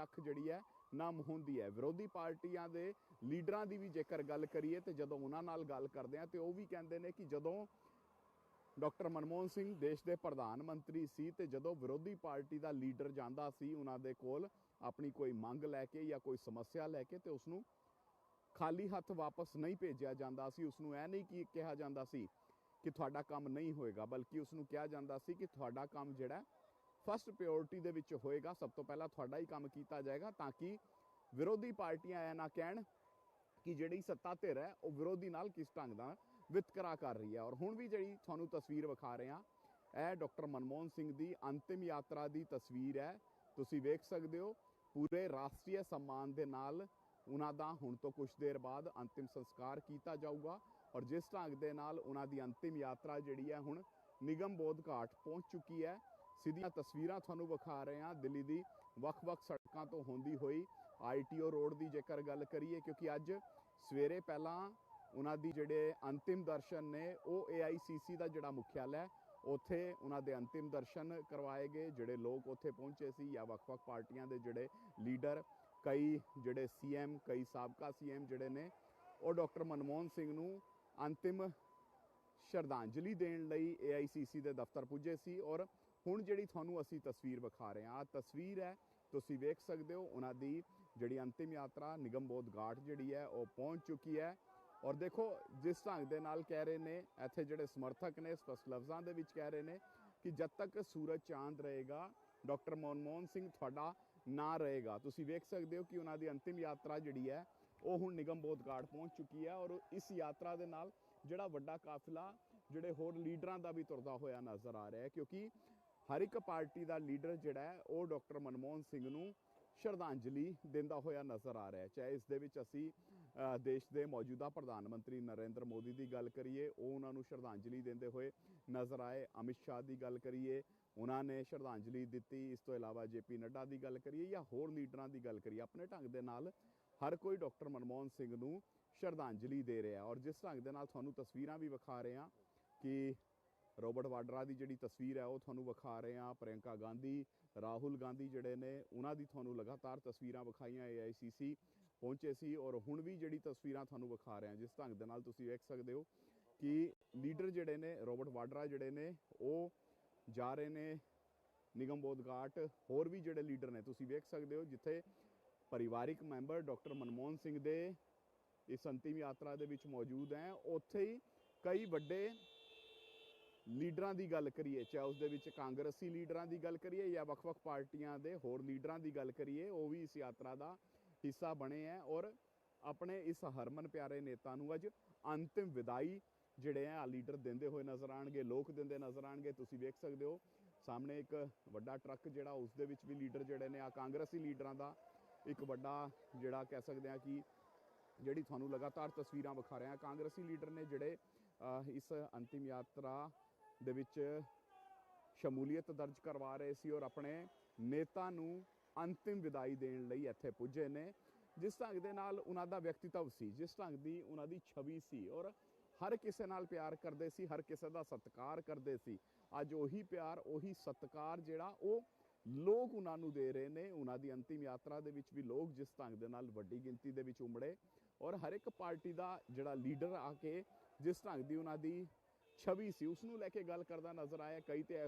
ਦੀ ਅੱਖ ਜਿਹੜੀ ਹੈ ਨਮ ਹੁੰਦੀ ਹੈ। ਵਿਰੋਧੀ ਪਾਰਟੀਆਂ ਦੇ ਲੀਡਰਾਂ ਦੀ ਵੀ ਜੇਕਰ ਗੱਲ ਕਰੀਏ ਤੇ ਜਦੋਂ ਉਹਨਾਂ ਨਾਲ ਗੱਲ ਕਰਦੇ ਆ ਤੇ ਉਹ ਵੀ ਕਹਿੰਦੇ ਨੇ ਕਿ ਜਦੋਂ ਡਾਕਟਰ ਮਨਮੋਹਨ ਸਿੰਘ ਦੇਸ਼ ਦੇ ਪ੍ਰਧਾਨ ਮੰਤਰੀ ਸੀ ਤੇ ਜਦੋਂ ਵਿਰੋਧੀ ਪਾਰਟੀ ਦਾ ਲੀਡਰ ਜਾਂਦਾ ਸੀ, ਉਹਨਾਂ ਦੇ ਕੋਲ ਆਪਣੀ ਕੋਈ ਮੰਗ ਲੈ ਕੇ ਜਾਂ ਕੋਈ ਸਮੱਸਿਆ ਲੈ ਕੇ ਤੇ ਉਸ ਨੂੰ ਖਾਲੀ ਹੱਥ ਵਾਪਸ ਨਹੀਂ ਭੇਜਿਆ ਜਾਂਦਾ ਸੀ। ਉਸ ਨੂੰ ਇਹ ਨਹੀਂ ਕਿ ਕਿਹਾ ਜਾਂਦਾ ਸੀ ਕਿ ਤੁਹਾਡਾ ਕੰਮ ਨਹੀਂ ਹੋਏਗਾ, ਬਲਕਿ ਉਸ ਨੂੰ ਕਿਹਾ ਜਾਂਦਾ ਸੀ ਕਿ ਤੁਹਾਡਾ ਕੰਮ ਜਿਹੜਾ ਫਸਟ ਪ੍ਰਾਇੋਰਟੀ ਦੇ ਵਿੱਚ ਹੋਏਗਾ। ਸਭ ਤੋਂ ਪਹਿਲਾਂ ਤੁਹਾਡਾ ਹੀ ਕੰਮ ਕੀਤਾ ਜਾਏਗਾ ਤਾਂ ਕਿ ਵਿਰੋਧੀ ਪਾਰਟੀਆਂ ਇਹ ਨਾ ਕਹਿਣ ਕਿ ਜਿਹੜੀ ਸੱਤਾ ਧਿਰ ਹੈ, ਉਹ ਵਿਰੋਧੀ ਨਾਲ ਕਿਸ ਢੰਗ ਦਾ ਵਿਤਕਰਾ ਕਰ ਰਹੀ ਹੈ। ਔਰ ਹੁਣ ਵੀ ਜਿਹੜੀ ਤੁਹਾਨੂੰ ਤਸਵੀਰ ਵਿਖਾ ਰਹੇ ਹਾਂ ਇਹ ਡਾਕਟਰ ਮਨਮੋਹਨ ਸਿੰਘ ਦੀ ਅੰਤਿਮ ਯਾਤਰਾ ਦੀ ਤਸਵੀਰ ਹੈ। ਤੁਸੀਂ ਵੇਖ ਸਕਦੇ ਹੋ, ਪੂਰੇ ਰਾਸ਼ਟਰੀ ਸਨਮਾਨ ਦੇ ਨਾਲ ਉਹਨਾਂ ਦਾ ਹੁਣ ਤੋਂ ਕੁਝ ਦੇਰ ਬਾਅਦ ਅੰਤਿਮ ਸੰਸਕਾਰ ਕੀਤਾ ਜਾਊਗਾ। ਔਰ ਜਿਸ ਢੰਗ ਦੇ ਨਾਲ ਉਹਨਾਂ ਦੀ ਅੰਤਿਮ ਯਾਤਰਾ ਜਿਹੜੀ ਹੈ, ਹੁਣ ਨਿਗਮ ਬੋਧ ਘਾਟ ਪਹੁੰਚ ਚੁੱਕੀ ਹੈ। ਸਿੱਧੀਆਂ ਤਸਵੀਰਾਂ ਤੁਹਾਨੂੰ ਵਿਖਾ ਰਹੇ ਹਾਂ ਦਿੱਲੀ ਦੀ ਵੱਖ-ਵੱਖ ਸੜਕਾਂ ਤੋਂ ਹੁੰਦੀ ਹੋਈ ਆਈਟੀਓ ਰੋਡ ਦੀ ਜੇਕਰ ਗੱਲ ਕਰੀਏ, ਕਿਉਂਕਿ ਅੱਜ ਸਵੇਰੇ ਪਹਿਲਾਂ ਉਹਨਾਂ ਦੀ ਜਿਹੜੇ ਅੰਤਿਮ ਦਰਸ਼ਨ ਨੇ, ਉਹ AICC ਦਾ ਜਿਹੜਾ ਮੁਖਿਆਲਾ ਹੈ, ਉੱਥੇ ਉਹਨਾਂ ਦੇ ਅੰਤਿਮ ਦਰਸ਼ਨ ਕਰਵਾਏ ਗਏ, ਜਿਹੜੇ ਲੋਕ ਉੱਥੇ ਪਹੁੰਚੇ ਸੀ ਜਾਂ ਵੱਖ-ਵੱਖ ਪਾਰਟੀਆਂ ਦੇ ਜਿਹੜੇ ਲੀਡਰ, ਕਈ ਜਿਹੜੇ ਸੀਐਮ ਕਈ ਸਾਬਕਾ ਸੀਐਮ ਜਿਹੜੇ ਨੇ, ਉਹ ਡਾਕਟਰ ਮਨਮੋਹਨ ਸਿੰਘ ਨੂੰ ਅੰਤਿਮ ਸ਼ਰਧਾਂਜਲੀ ਦੇਣ ਲਈ AICC ਦੇ ਦਫ਼ਤਰ ਪੁੱਜੇ ਸੀ ਔਰ ਹੁਣ ਜਿਹੜੀ ਤੁਹਾਨੂੰ ਅਸੀਂ ਤਸਵੀਰ ਵਿਖਾ ਰਹੇ ਹਾਂ ਆ ਤਸਵੀਰ ਹੈ, ਤੁਸੀਂ ਵੇਖ ਸਕਦੇ ਹੋ, ਉਹਨਾਂ ਦੀ ਜਿਹੜੀ ਅੰਤਿਮ ਯਾਤਰਾ ਨਿਗਮਬੋਧ ਘਾਟ ਜਿਹੜੀ ਹੈ, ਉਹ ਪਹੁੰਚ ਚੁੱਕੀ ਹੈ। ਔਰ ਦੇਖੋ, ਜਿਸ ਢੰਗ ਦੇ ਨਾਲ ਕਹਿ ਰਹੇ ਨੇ, ਇੱਥੇ ਜਿਹੜੇ ਸਮਰਥਕ ਨੇ, ਸਪਸ਼ਟ ਲਫ਼ਜ਼ਾਂ ਦੇ ਵਿੱਚ ਕਹਿ ਰਹੇ ਨੇ ਕਿ ਜਦ ਤੱਕ ਸੂਰਜ ਚਾਂਦ ਰਹੇਗਾ, ਡਾਕਟਰ ਮਨਮੋਹਨ ਸਿੰਘ ਤੁਹਾਡਾ ਨਾਂ ਰਹੇਗਾ। ਤੁਸੀਂ ਵੇਖ ਸਕਦੇ ਹੋ ਕਿ ਉਹਨਾਂ ਦੀ ਅੰਤਿਮ ਯਾਤਰਾ ਜਿਹੜੀ ਹੈ, ਉਹ ਹੁਣ ਨਿਗਮ ਬੋਧ ਘਾਟ ਪਹੁੰਚ ਚੁੱਕੀ ਹੈ ਔਰ ਇਸ ਯਾਤਰਾ ਦੇ ਨਾਲ ਜਿਹੜਾ ਵੱਡਾ ਕਾਫ਼ਲਾ, ਜਿਹੜੇ ਹੋਰ ਲੀਡਰਾਂ ਦਾ ਵੀ ਤੁਰਦਾ ਹੋਇਆ ਨਜ਼ਰ ਆ ਰਿਹਾ ਹੈ। ਕਿਉਂਕਿ ਹਰ ਇੱਕ ਪਾਰਟੀ ਦਾ ਲੀਡਰ ਜਿਹੜਾ ਹੈ, ਉਹ ਡਾਕਟਰ ਮਨਮੋਹਨ ਸਿੰਘ ਨੂੰ ਸ਼ਰਧਾਂਜਲੀ ਦਿੰਦਾ ਹੋਇਆ ਨਜ਼ਰ ਆ ਰਿਹਾ ਹੈ। ਚਾਹੇ ਇਸ ਦੇ ਵਿੱਚ ਅਸੀਂ ਦੇਸ਼ ਦੇ ਮੌਜੂਦਾ ਪ੍ਰਧਾਨ ਮੰਤਰੀ ਨਰਿੰਦਰ ਮੋਦੀ ਦੀ ਗੱਲ ਕਰੀਏ, ਉਹ ਉਹਨਾਂ ਨੂੰ ਸ਼ਰਧਾਂਜਲੀ ਦਿੰਦੇ ਹੋਏ ਨਜ਼ਰ ਆਏ। ਅਮਿਤ ਸ਼ਾਹ ਦੀ ਗੱਲ ਕਰੀਏ, ਉਹਨਾਂ ਨੇ ਸ਼ਰਧਾਂਜਲੀ ਦਿੱਤੀ। ਇਸ ਤੋਂ ਇਲਾਵਾ ਜੇਪੀ ਨੱਡਾ ਦੀ ਗੱਲ ਕਰੀਏ ਜਾਂ ਹੋਰ ਲੀਡਰਾਂ ਦੀ ਗੱਲ ਕਰੀਏ, ਆਪਣੇ ਢੰਗ ਦੇ ਨਾਲ ਹਰ ਕੋਈ ਡਾਕਟਰ ਮਨਮੋਹਨ ਸਿੰਘ ਨੂੰ ਸ਼ਰਧਾਂਜਲੀ ਦੇ ਰਿਹਾ ਔਰ ਜਿਸ ਢੰਗ ਦੇ ਨਾਲ ਤੁਹਾਨੂੰ ਤਸਵੀਰਾਂ ਵੀ ਵਿਖਾ ਰਹੇ ਹਾਂ ਕਿ ਰੋਬਰਟ ਵਾਡਰਾ ਦੀ ਜਿਹੜੀ ਤਸਵੀਰ ਹੈ, ਉਹ ਤੁਹਾਨੂੰ ਵਿਖਾ ਰਹੇ ਹਾਂ। ਪ੍ਰਿਯੰਕਾ ਗਾਂਧੀ, ਰਾਹੁਲ ਗਾਂਧੀ ਜਿਹੜੇ ਨੇ, ਉਹਨਾਂ ਦੀ ਤੁਹਾਨੂੰ ਲਗਾਤਾਰ ਤਸਵੀਰਾਂ ਵਿਖਾਈਆਂ AICC ਪਹੁੰਚੇ ਸੀ ਔਰ ਹੁਣ ਵੀ ਜਿਹੜੀ ਤਸਵੀਰਾਂ ਤੁਹਾਨੂੰ ਵਿਖਾ ਰਹੇ ਹਾਂ, ਜਿਸ ਢੰਗ ਦੇ ਨਾਲ ਤੁਸੀਂ ਵੇਖ ਸਕਦੇ ਹੋ ਕਿ ਲੀਡਰ ਜਿਹੜੇ ਨੇ, ਰੋਬਰਟ ਵਾਡਰਾ ਜਿਹੜੇ ਨੇ, ਉਹ ਜਾ ਰਹੇ ਨੇ ਨਿਗਮਬੋਧ ਘਾਟ ਹੋਰ ਵੀ ਜਿਹੜੇ ਲੀਡਰ ਨੇ, ਤੁਸੀਂ ਵੇਖ ਸਕਦੇ ਹੋ, ਜਿੱਥੇ ਪਰਿਵਾਰਿਕ ਮੈਂਬਰ ਡਾਕਟਰ ਮਨਮੋਹਨ ਸਿੰਘ ਦੇ ਇਸ ਅੰਤਿਮ ਯਾਤਰਾ ਦੇ ਵਿੱਚ ਮੌਜੂਦ ਹੈ। ਉੱਥੇ ਹੀ ਕਈ ਵੱਡੇ ਲੀਡਰਾਂ ਦੀ ਗੱਲ ਕਰੀਏ ਚਾਹੇ ਉਸ ਦੇ ਵਿੱਚ ਕਾਂਗਰਸੀ ਲੀਡਰਾਂ ਦੀ ਗੱਲ ਕਰੀਏ ਜਾਂ ਵੱਖ-ਵੱਖ ਪਾਰਟੀਆਂ ਦੇ ਹੋਰ ਲੀਡਰਾਂ ਦੀ ਗੱਲ ਕਰੀਏ ਉਹ ਵੀ ਇਸ ਯਾਤਰਾ ਦਾ ਹਿੱਸਾ ਬਣੇ ਹੈ ਔਰ ਆਪਣੇ ਇਸ ਹਰਮਨ ਪਿਆਰੇ ਨੇਤਾ ਨੂੰ ਅੱਜ ਅੰਤਿਮ ਵਿਦਾਈ ਜਿਹੜੇ ਆ ਲੀਡਰ ਦਿੰਦੇ ਹੋਏ ਨਜ਼ਰ ਆਣਗੇ ਲੋਕ ਦਿੰਦੇ ਨਜ਼ਰ ਆਣਗੇ। ਤੁਸੀਂ ਵੇਖ ਸਕਦੇ ਹੋ ਸਾਹਮਣੇ ਇੱਕ ਵੱਡਾ ਟਰੱਕ ਜਿਹੜਾ ਉਸ ਦੇ ਵਿੱਚ ਵੀ ਲੀਡਰ ਜਿਹੜੇ ਨੇ ਆ ਕਾਂਗਰਸੀ ਲੀਡਰਾਂ ਦਾ ਇੱਕ ਵੱਡਾ ਜਿਹੜਾ ਕਹਿ ਸਕਦੇ ਆ ਕਿ ਜਿਹੜੀ ਤੁਹਾਨੂੰ ਲਗਾਤਾਰ ਤਸਵੀਰਾਂ ਵਿਖਾ ਰਹੇ ਹਾਂ ਕਾਂਗਰਸੀ ਲੀਡਰ ਨੇ ਜਿਹੜੇ ਅਹ, ਇਸ ਅੰਤਿਮ ਯਾਤਰਾ ਦੇ ਵਿੱਚ ਸ਼ਮੂਲੀਅਤ ਦਰਜ ਕਰਵਾ ਰਹੇ ਸੀ ਔਰ ਆਪਣੇ ਨੇਤਾ ਨੂੰ ਅੰਤਿਮ ਵਿਦਾਈ ਦੇਣ ਲਈ ਇੱਥੇ ਪੁੱਜੇ ਨੇ। ਜਿਸ ਢੰਗ ਦੇ ਨਾਲ ਉਹਨਾਂ ਦਾ ਵਿਅਕਤੀਤਵ ਸੀ, ਜਿਸ ਢੰਗ ਦੀ ਉਹਨਾਂ ਦੀ ਛਵੀ ਸੀ ਔਰ ਹਰ ਕਿਸੇ ਨਾਲ ਪਿਆਰ ਕਰਦੇ ਸੀ, ਹਰ ਕਿਸੇ ਦਾ ਸਤਿਕਾਰ ਕਰਦੇ ਸੀ। ਅੱਜ ਉਹੀ ਪਿਆਰ, ਉਹੀ ਸਤਿਕਾਰ ਜਿਹੜਾ ਉਹ ਲੋਕ ਉਹਨਾਂ ਨੂੰ ਦੇ ਰਹੇ ਨੇ। ਉਹਨਾਂ ਦੀ ਅੰਤਿਮ ਯਾਤਰਾ ਦੇ ਵਿੱਚ ਵੀ ਲੋਕ ਜਿਸ ਢੰਗ ਦੇ ਨਾਲ ਵੱਡੀ ਗਿਣਤੀ ਦੇ ਵਿੱਚ ਉਮੜੇ ਔਰ ਹਰ ਇੱਕ ਪਾਰਟੀ ਦਾ ਜਿਹੜਾ ਲੀਡਰ ਆ ਕੇ ਜਿਸ ਢੰਗ ਦੀ ਉਹਨਾਂ ਦੀ ਛਵੀ ਸੀ ਉਸ ਨੂੰ ਲੈ ਕੇ ਗੱਲ ਕਰਦਾ ਨਜ਼ਰ ਆਇਆ ਕਈ ਤੇ